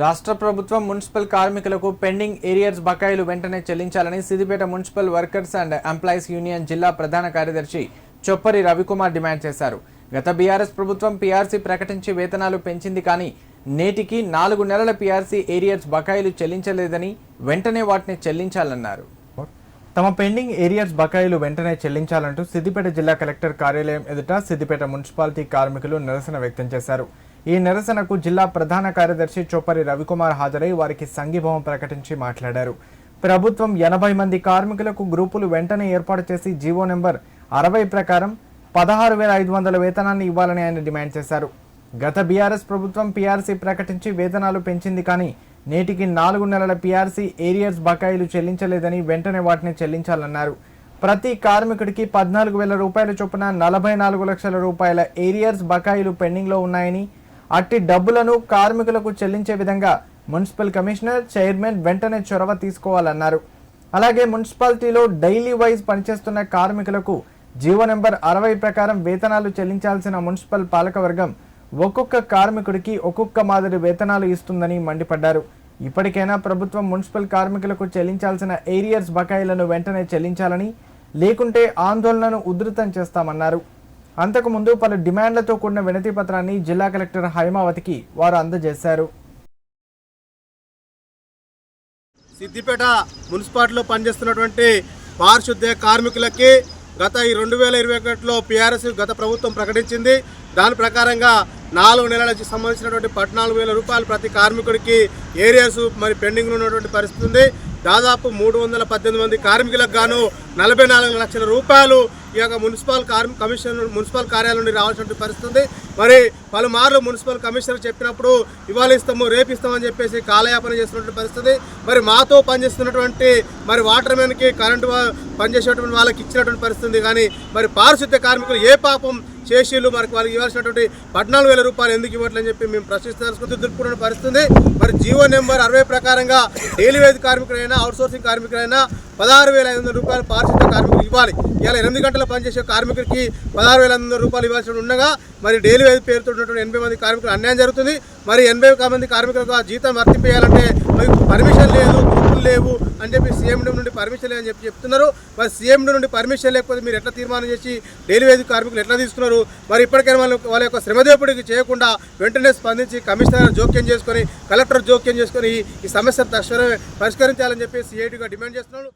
రాష్ట్ర ప్రభుత్వం మున్సిపల్ కార్మికులకు పెండింగ్ ఏరియర్స్ బకాయిలు వెంటనే చెల్లించాలని Siddipet municipal workers and employees union జిల్లా ప్రధాన కార్యదర్శి చొప్పరి రవికుమార్ డిమాండ్ చేశారు. గత బీఆర్ఎస్ ప్రభుత్వం పీఆర్సీ ప్రకటించి వేతనాలు పెంచింది కానీ నేటికి నాలుగు నెలల పీఆర్సీ ఏరియర్స్ బకాయిలు చెల్లించలేదని వెంటనే వాటిని చెల్లించాలన్నారు. తమ పెండింగ్ ఏరియర్స్ బకాయిలు వెంటనే చెల్లించాలంటూ సిద్దిపేట జిల్లా కలెక్టర్ కార్యాలయం ఎదుట సిద్దిపేట మున్సిపాలిటీ కార్మికులు నిరసన వ్యక్తం చేశారు. ఈ నిరసనకు జిల్లా ప్రధాన కార్యదర్శి చొప్పరి రవికుమార్ హాజరై వారికి సంఘీభావం ప్రకటించి మాట్లాడారు. ప్రభుత్వం ఎనభై మంది కార్మికులకు గ్రూపులు వెంటనే ఏర్పాటు చేసి జీవో నెంబర్ అరవై ప్రకారం పదహారు వేల ఐదు వందల వేతనాన్ని ఇవ్వాలని ఆయన డిమాండ్ చేశారు. గత బీఆర్ఎస్ ప్రభుత్వం పీఆర్సీ ప్రకటించి వేతనాలు పెంచింది కానీ నేటికి నాలుగు నెలల పీఆర్సీ ఏరియర్స్ బకాయిలు చెల్లించలేదని వెంటనే వాటిని చెల్లించాలన్నారు. ప్రతి కార్మికుడికి పద్నాలుగు వేల రూపాయల చొప్పున నలభై నాలుగు లక్షల రూపాయల ఏరియర్స్ బకాయిలు పెండింగ్లో ఉన్నాయని అట్టి డబ్బులను కార్మికులకు చెల్లించే విధంగా మున్సిపల్ కమిషనర్ చైర్మన్ వెంటనే చొరవ తీసుకోవాలన్నారు. అలాగే మున్సిపాలిటీలో డైలీ వైజ్ పనిచేస్తున్న కార్మికులకు జీవో నెంబర్ అరవై ప్రకారం వేతనాలు చెల్లించాల్సిన మున్సిపల్ పాలకవర్గం ఒక్కొక్క కార్మికుడికి ఒక్కొక్క మాదిరి వేతనాలు ఇస్తుందని మండిపడ్డారు. ఇప్పటికైనా ప్రభుత్వం మున్సిపల్ కార్మికులకు చెల్లించాల్సిన ఏరియర్స్ బకాయిలను వెంటనే చెల్లించాలని లేకుంటే ఆందోళనను ఉధృతం చేస్తామన్నారు. అంతకుముందు పలు డిమాండ్లతో కూడిన వినతి పత్రాన్ని జిల్లా కలెక్టర్ హైమావతికి వారు అందజేశారు. సిద్దిపేట మున్సిపాలిటీలో పనిచేస్తున్నటువంటి పారిశుద్ధ్య కార్మికులకి గత ఈ రెండు వేల ఇరవై ఒకటిలో పిఆర్ఎస్ గత ప్రభుత్వం ప్రకటించింది. దాని ప్రకారంగా నాలుగు నెలలకు సంబంధించినటువంటి పద్నాలుగు వేల రూపాయలు ప్రతి కార్మికుడికి ఏరియాస్ మరి పెండింగ్ ఉన్నటువంటి పరిస్థితి ఉంది. దాదాపు మూడు వందల పద్దెనిమిది మంది కార్మికులకు గాను నలభై నాలుగు లక్షల రూపాయలు ఈ యొక్క మున్సిపల్ కార్మి కమిషన్ మున్సిపల్ కార్యాలయం నుండి రావాల్సిన పరిస్థితి ఉంది మరి పలుమార్లు మున్సిపల్ కమిషనర్ చెప్పినప్పుడు ఇవాళ ఇస్తాము రేపు ఇస్తామని చెప్పేసి కాలయాపన చేస్తున్నటువంటి పరిస్థితి. మరి మాతో పనిచేస్తున్నటువంటి మరి వాటర్ మ్యాన్కి కరెంటు పనిచేసేటువంటి వాళ్ళకి ఇచ్చినటువంటి పరిస్థితి కానీ మరి పారిశుద్ధ్య కార్మికులు ఏ పాపం చేసిళ్ళు మరి వాళ్ళకి ఇవ్వాల్సినటువంటి పద్నాలుగు వేల రూపాయలు ఎందుకు ఇవ్వట్లని చెప్పి మేము ప్రశ్నిస్తాల్సి దులుపుకున్న పరిస్థితుంది. మరి జీవో నెంబర్ అరవై ప్రకారంగా డైలీ వేజ్ కార్మికులైనా అవుట్సోర్సింగ్ కార్మికులైనా పదహారు వేల ఐదు వందల రూపాయలు పారిశుద్ధ కార్మికులు ఇవ్వాలి. ఇలా ఎనిమిది గంటల పనిచేసే కార్మికులకి పదహారు వేల ఐదు వందల రూపాయలు ఇవ్వాల్సి ఉండగా మరి డైలీ వేజ్ పేరుతో ఉన్నటువంటి ఎనభై మంది కార్మికులు అన్యాయం జరుగుతుంది. మరి ఎనభై మంది కార్మికులకు జీతం వర్తింపేయాలంటే మరి పర్మిషన్ లేదు. లేవు అని చెప్పి సీఎం నుండి పర్మిషన్ లేదని చెప్పి చెప్తున్నారు. మరి సీఎం నుండి పర్మిషన్ లేకపోతే మీరు ఎట్లా తీర్మానం చేసి డైలీ వేజ్ కార్మికులు ఎట్లా తీసుకున్నారు? మరి ఇప్పటికైనా వాళ్ళ వాళ్ళ యొక్క శ్రమదోపిడికి చేయకుండా వెంటనే స్పందించి కమిషనర్ జోక్యం చేసుకొని కలెక్టర్ జోక్యం చేసుకొని ఈ- సమస్యను తక్షణమే పరిష్కరించాలని చెప్పి సిఐటిగా డిమాండ్ చేస్తున్నాడు